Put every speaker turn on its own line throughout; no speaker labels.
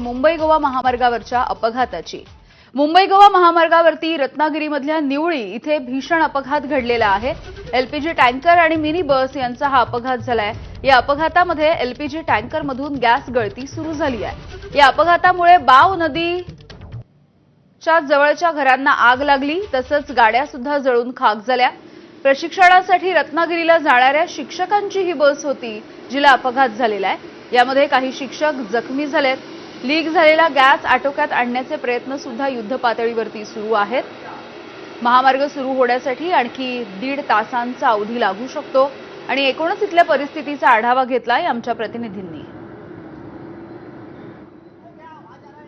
मुंबई गोवा महामार्गावरच्या अपघाताची. मुंबई गोवा महामार्गावरती रत्नागिरीमधल्या निवळी इथे भीषण अपघात घडलेला आहे. एलपीजी टँकर आणि मिनी बस यांचा हा अपघात झालाय. या अपघातामध्ये एलपीजी टँकरमधून गॅस गळती सुरू झाली आहे. या अपघातामुळे बाव नदीच्या जवळच्या घरांना आग लागली तसंच गाड्या सुद्धा जळून खाक झाल्या. प्रशिक्षणासाठी रत्नागिरीला जाणाऱ्या शिक्षकांची ही बस होती जिला अपघात झालेला आहे. यामध्ये काही शिक्षक जखमी झालेत. लीक झालेला गॅस आटोक्यात आणण्याचे प्रयत्न सुद्धा युद्ध पातळीवरती सुरू आहेत. महामार्ग सुरू होण्यासाठी आणखी दीड तासांचा अवधी लागू शकतो आणि एकूणच इथल्या परिस्थितीचा आढावा घेतलाय आमच्या प्रतिनिधींनी.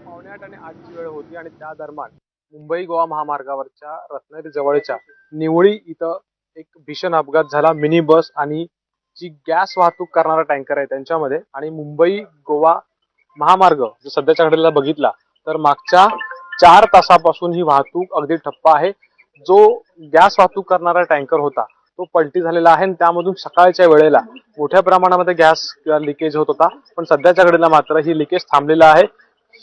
पावणे आठ आणि आठची वेळ होती आणि त्या दरम्यान मुंबई गोवा महामार्गावरच्या रत्नागिरी जवळच्या निवळी इथं एक भीषण अपघात झाला. मिनी बस आणि जी गॅस वाहतूक करणारा टँकर आहे त्यांच्यामध्ये आणि मुंबई गोवा महामार्ग जो सध्याच्या घडीला बघितला तर मागच्या चार तासापासून ही वाहतूक अगदी ठप्प आहे. जो गॅस वाहतूक करणारा टँकर होता तो पलटी झालेला आहे आणि त्यामधून सकाळच्या वेळेला मोठ्या प्रमाणामध्ये गॅस किंवा लिकेज होत होता पण सध्याच्या घडीला मात्र ही लिकेज थांबलेला आहे.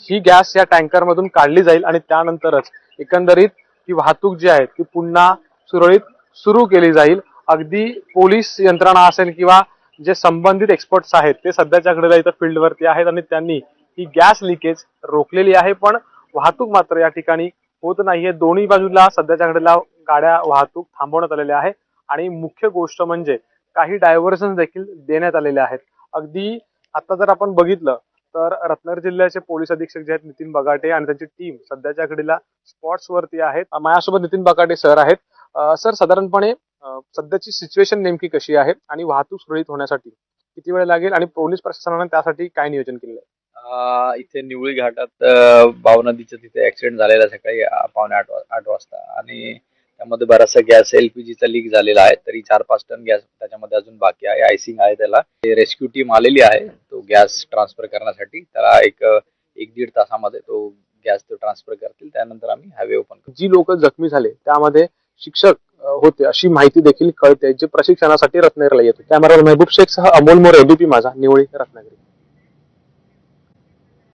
ही गॅस या टँकरमधून काढली जाईल आणि त्यानंतरच एकंदरीत ही वाहतूक जी आहे ती पुन्हा सुरळीत सुरू केली जाईल. अगदी पोलीस यंत्रणा असेल किंवा जे संबंधित एक्सपर्ट्स आहेत ते सध्याच्या घडीला इथं फील्डवरती आहेत आणि त्यांनी ही गॅस लिकेज रोखलेली आहे. पण वाहतूक मात्र या ठिकाणी होत नाहीये. दोन्ही बाजूला सध्याच्या घडीला गाड्या वाहतूक थांबवण्यात आलेल्या आहे आणि मुख्य गोष्ट म्हणजे काही डायव्हर्जन देखील देण्यात आलेले आहेत. अगदी आता जर आपण बघितलं तर रत्नागिरी जिल्ह्याचे पोलीस अधीक्षक जे आहेत नितीन बगाटे आणि त्यांची टीम सध्याच्या घडीला स्पॉट्स वरती आहेत. माझ्यासोबत नितीन बगाटे सर आहेत. सर साधारणपणे सध्याची सिच्युएशन नेमकी कशी आहे आणि वाहतूक सुरळीत होण्यासाठी किती वेळ लागेल आणि पोलीस प्रशासनाने त्यासाठी काय नियोजन केलेलं आहे?
अं, इथे निवळी घाटात अं, भाव नदीचं तिथे ऍक्सिडेंट झालेला सकाळी पावणे आठ आठ वाजता. आणि त्यामध्ये बराचसा गॅस एलपीजीचा लीक झालेला आहे तरी चार पाच टन गॅस त्याच्यामध्ये अजून बाकी आहे. आयसिंग आहे त्याला. रेस्क्यू टीम आलेली आहे तो गॅस ट्रान्सफर करण्यासाठी. त्याला एक एक दीड तासामध्ये तो गॅस तो ट्रान्सफर करतील. त्यानंतर आम्ही हायवे ओपन करू
जी लोक जखमी झाले त्यामध्ये शिक्षक होते अशी माहिती देखील कळते जे प्रशिक्षणासाठी रत्नागिरीला येतो. कॅमेरा मेहबूब शेख सह अमोल मोरे एबीपी माझा निवळी रत्नागिरी.